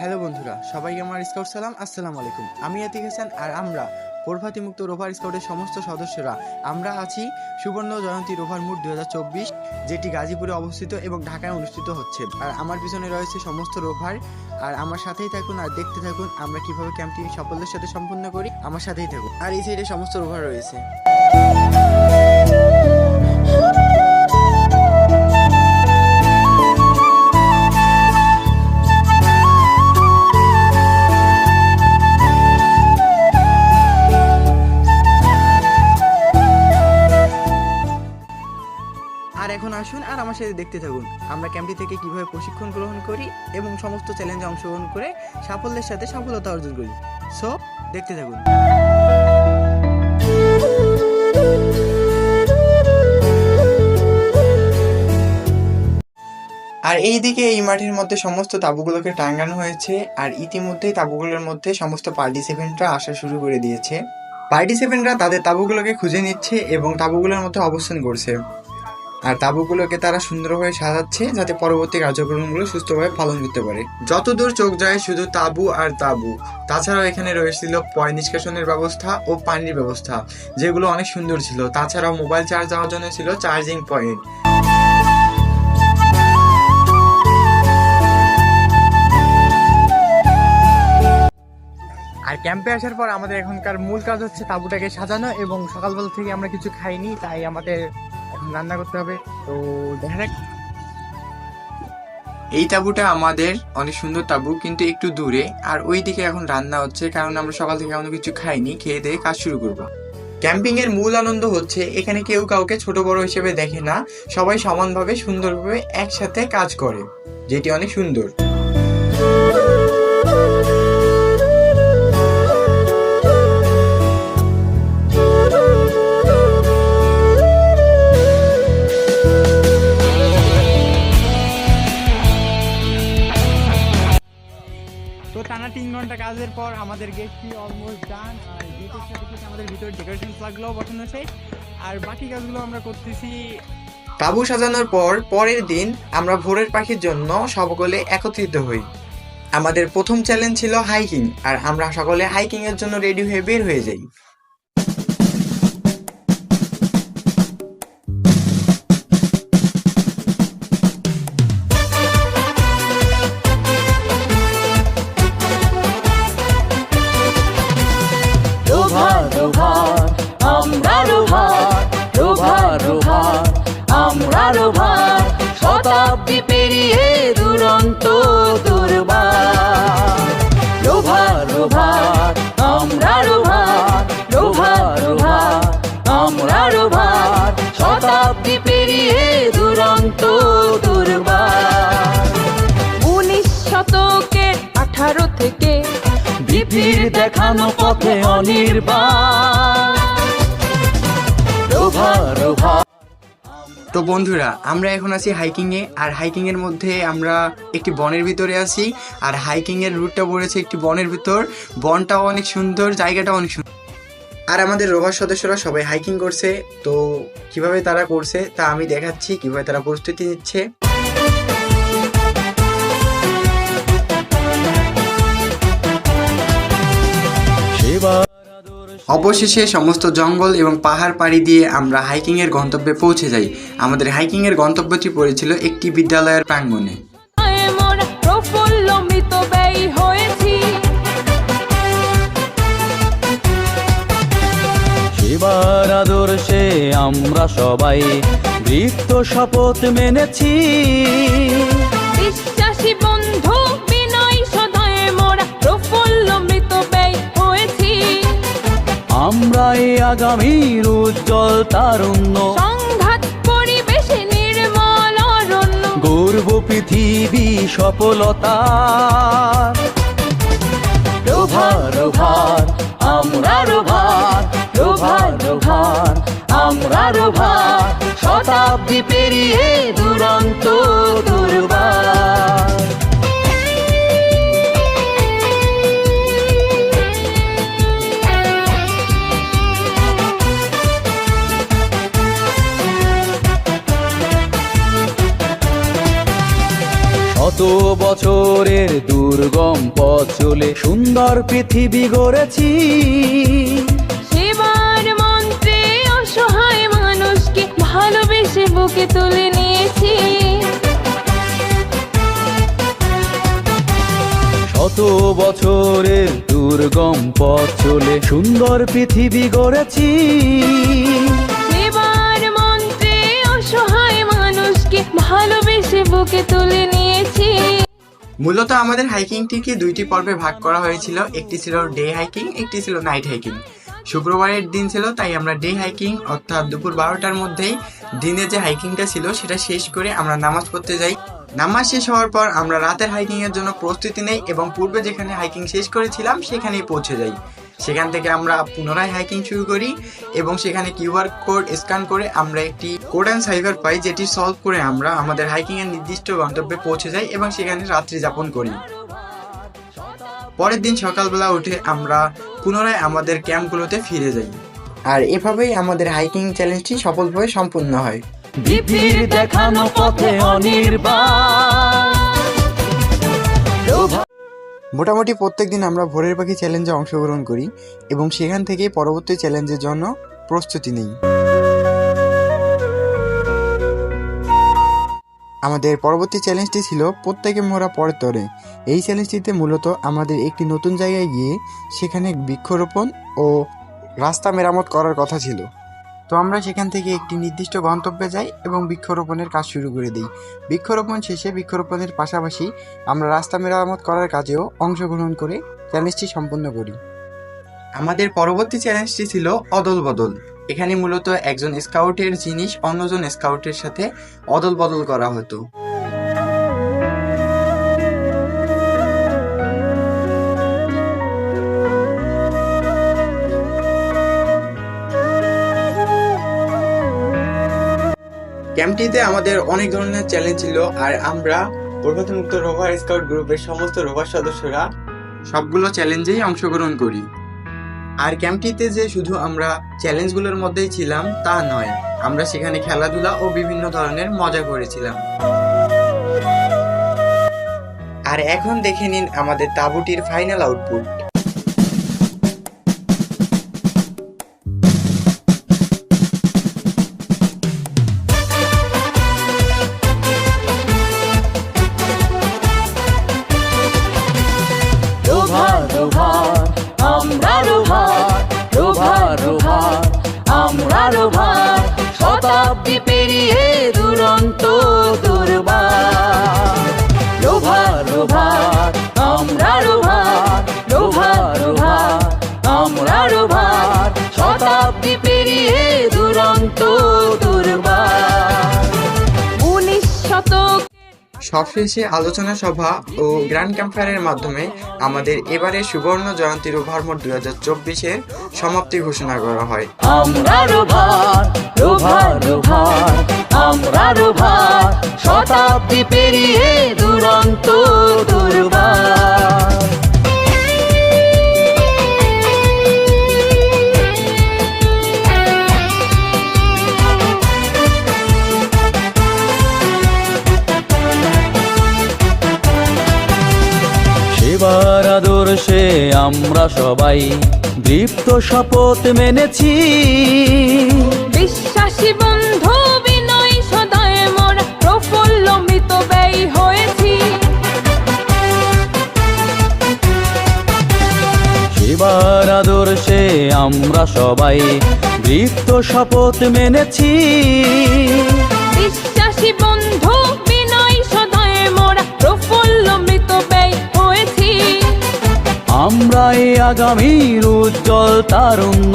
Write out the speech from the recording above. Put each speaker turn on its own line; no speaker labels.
Hello বন্ধুরা, সবাইকে আমার স্কাউট সালাম, আসসালামু আলাইকুম। আমি আতিক হাসান আর আমরা প্রভাতী মুক্ত রোভার স্কাউটের সমস্ত সদস্যরা। আমরা আছি সুবর্ণ জয়ন্তী রোভার দুহাজার চব্বিশ, যেটি গাজীপুরে অবস্থিত এবং ঢাকায় অনুষ্ঠিত হচ্ছে। আর আমার পিছনে রয়েছে সমস্ত রোভার। আর আমার সাথেই থাকুন আর দেখতে থাকুন আমরা কীভাবে ক্যাম্পটি সাফল্যের সাথে সম্পন্ন করি। আমার সাথেই থাকুন। আর এই সাইডে সমস্ত রোভার রয়েছে। আসুন আর আমার সাথে দেখতে থাকুন। আমরা ক্যাম্পটি থেকে কীভাবে প্রশিক্ষণ গ্রহণ করি এবং সমস্ত চ্যালেঞ্জে অংশগ্রহণ করে সাফল্যের সাথে সফলতা অর্জন করি। সো, দেখতে থাকুন। আর এই দিকে এই মাঠের মধ্যে সমস্ত তাঁবুগুলোকে টাঙ্গানো হয়েছে আর ইতিমধ্যেই তাঁবুগুলোর মধ্যে সমস্ত পার্টিসিপেন্টরা আসা শুরু করে দিয়েছে। পার্টিসিপেন্টরা তাদের তাঁবুগুলোকে খুঁজে নিচ্ছে এবং তাঁবুগুলোর মধ্যে অবস্থান করছে। আর তাঁবুগুলোকে তারা সুন্দরভাবে সাজাচ্ছে যাতে পরবর্তী কার্যক্রমগুলো সুস্থভাবে পালন করতে পারে। যতদূর চোখ যায় শুধু তাঁবু আর তাঁবু তাছাড়াও এখানে রয়েছিল পয় নিষ্কাশনের ব্যবস্থা ও পানির ব্যবস্থা, যেগুলো অনেক সুন্দর ছিল। তাছাড়াও মোবাইল চার্জ দেওয়ার জন্য ছিল চার্জিং পয়েন্ট। আর ক্যাম্পে আসার পর আমাদের এখনকার মূল কাজ হচ্ছে তাঁবুটাকে সাজানো এবং সকালবেলা থেকে আমরা কিছু খাইনি, তাই আমাদের রান্না করতে হবে। তো দেখা যাক। এই তাঁবুটা আমাদের অনেক সুন্দর তাঁবু, কিন্তু একটু দূরে। আর ওই দিকে এখন রান্না হচ্ছে, কারণ আমরা সকাল থেকে এখনও কিছু খাইনি, খেয়ে দিয়ে কাজ শুরু করব। ক্যাম্পিং এর মূল আনন্দ হচ্ছে, এখানে কেউ কাউকে ছোট বড় হিসেবে দেখে না। সবাই সমানভাবে, সুন্দরভাবে একসাথে কাজ করে, যেটি অনেক সুন্দর। আমাদের গেটটি অলমোস্ট ডান আর গেটের সাথে সাথে আমাদের ভিতরে ডেকোরেশন ফ্লাগগুলোও বসানো আছে। আর বাকি কাজগুলো আমরা করতেছি তাবু সাজানোর পর পরের দিন আমরা ভোরের পাখির জন্য সকলে একত্রিত হই। আমাদের প্রথম চ্যালেঞ্জ ছিল হাইকিং আর আমরা সকলে হাইকিং এর জন্য রেডি হয়ে বের হয়ে যাই।
আমরা রোভার শতাব্দী পেরিয়ে দুরন্ত দুর্বার। রোভার রোভার আমরা রোভার রোভার রোভার আমরা রোভার শতাব্দী পেরিয়ে দুরন্ত দুর্বার।
উনিশ শতকের আঠারো থেকে
বিপির দেখানো পথে অনির্বাণ। রোভা রোভা
তো বন্ধুরা, আমরা এখন আছি হাইকিংয়ে, আর হাইকিংয়ের মধ্যে আমরা একটি বনের ভিতরে আছি, আর হাইকিংয়ের রুটটা পড়েছে একটি বনের ভিতর। বনটাও অনেক সুন্দর জায়গাটা অনেক সুন্দর আর আমাদের রোভার সদস্যরা সবাই হাইকিং করছে, তো কীভাবে তারা করছে তা আমি দেখাচ্ছি, কীভাবে তারা প্রস্তুতি নিচ্ছে। অবশেষে সমস্ত জঙ্গল এবং পাহাড় পাড়ি দিয়ে আমরা হাইকিংয়ের গন্তব্যে পৌঁছে যাই। আমাদের হাইকিংয়ের গন্তব্যটি পড়েছিল একটি বিদ্যালয়ের প্রাঙ্গণে।
আদর্শে আমরা সবাই বৃত্ত শপথ মেনেছি।
বিশ্বাসী বন্ধু
আমরা এই আগামীর উজ্জ্বল তারুণ্য।
সংঘাত পরিবেশে নির্মল অরণ্য।
গর্ব পৃথিবী সফলতা। রোভার রোভার আমরা রোভার রোভার রোভার আমরা রোভার। শতাব্দী পেরিয়ে দুরন্ত দুর্বার। শত শত বছরের দুর্গম পথ চলে সুন্দর পৃথিবী গড়েছি।
সেবার মন্ত্রে অসহায় মানুষকে ভালোবেসে বুকে তুলে নিয়েছি।
শত বছরের দুর্গম পথ চলে সুন্দর পৃথিবী গড়েছি।
সেবার মন্ত্রে অসহায় মানুষকে ভালোবেসে বুকে তুলে
মূলত আমাদের হাইকিংটিকে দুইটি পর্বে ভাগ করা হয়েছিল। একটি ছিল ডে হাইকিং একটি ছিল নাইট হাইকিং শুক্রবারের দিন ছিল, তাই আমরা ডে হাইকিং অর্থাৎ দুপুর বারোটার মধ্যেই দিনে যে হাইকিংটা ছিল, সেটা শেষ করে আমরা নামাজ পড়তে যাই। নামাজ শেষ হওয়ার পর আমরা রাতের হাইকিং এর জন্য প্রস্তুতি নেই এবং পূর্বে যেখানে হাইকিং শেষ করেছিলাম, সেখানেই পৌঁছে যাই। সেখান থেকে আমরা পুনরায় হাইকিং শুরু করি এবং সেখানে কিউআর কোড স্ক্যান করে আমরা একটি কোড অ্যান্ড সাইভার পাই যেটি সলভ করে আমরা আমাদের হাইকিং এর নির্দিষ্ট গন্তব্যে পৌঁছে যাই এবং সেখানে রাত্রি যাপন করি। পরের দিন সকালবেলা উঠে আমরা পুনরায় আমাদের ক্যাম্পগুলোতে ফিরে যাই। আর এভাবেই আমাদের হাইকিং চ্যালেঞ্জটি সফলভাবে সম্পূর্ণ হয়।
দেখানো পথে অনির্বাণ।
মোটামুটি প্রত্যেক দিন আমরা ভোরের পাখি চ্যালেঞ্জে অংশগ্রহণ করি এবং সেখান থেকে পরবর্তী চ্যালেঞ্জের জন্য প্রস্তুতি নিই। আমাদের পরবর্তী চ্যালেঞ্জটি ছিল প্রত্যেকে মোরা পরের তরে। এই চ্যালেঞ্জটিতে মূলত আমাদের একটি নতুন জায়গায় গিয়ে সেখানে বৃক্ষরোপণ ও রাস্তা মেরামত করার কথা ছিল। তো আমরা সেখান থেকে একটি নির্দিষ্ট গন্তব্যে যাই এবং বৃক্ষরোপণের কাজ শুরু করে দিই। বৃক্ষরোপণ শেষে বৃক্ষরোপণের পাশাপাশি আমরা রাস্তা মেরামত করার কাজেও অংশগ্রহণ করে চ্যালেঞ্জটি সম্পন্ন করি। আমাদের পরবর্তী চ্যালেঞ্জটি ছিল অদল বদল এখানে মূলত একজন স্কাউটের জিনিস অন্যজন স্কাউটের সাথে অদল বদল করা হতো। ক্যাম্পটিতে আমাদের অনেক ধরনের চ্যালেঞ্জ ছিল আর আমরা প্রগতিমুক্ত রোভার স্কাউট গ্রুপের সমস্ত রোভার সদস্যরা সবগুলো চ্যালেঞ্জেই অংশগ্রহণ করি। আর ক্যাম্পটিতে যে শুধু আমরা চ্যালেঞ্জগুলোর মধ্যেই ছিলাম, তা নয়। আমরা সেখানে খেলাধুলা ও বিভিন্ন ধরনের মজা করেছিলাম। আর এখন দেখে নিন আমাদের তাঁবুটির ফাইনাল আউটপুট
শতাব্দী পেরিয়ে দুরন্ত দুর্বার। লোভা লোভা আমরা রোভার লোভা লোভা আমরা রোভার শতাব্দী পেরিয়ে দুরন্ত দুর্বার।
উনিশ শতক
সবশেষে আলোচনা সভা ও গ্র্যান্ড ক্যাম্পফায়ারের মাধ্যমে আমাদের এবারে সুবর্ণ জয়ন্তীর ওভারমোট দুই হাজার চব্বিশের সমাপ্তি ঘোষণা করা হয়।
শতাব্দী পেরিয়ে দুরন্ত আদর্শে আমরা সবাই। দীপ্ত শপথ মেনেছি।
বিশ্বাসী বন্ধু বিনয় সদয় মোরা প্রফুল্ল মৃত ব্যয় হয়েছি।
সেবার আদর্শে আমরা সবাই। দীপ্ত শপথ মেনেছি।
বিশ্বাসী বন্ধু হয়েছি
আমরা এই আগামীর উজ্জ্বল তারুণ্য।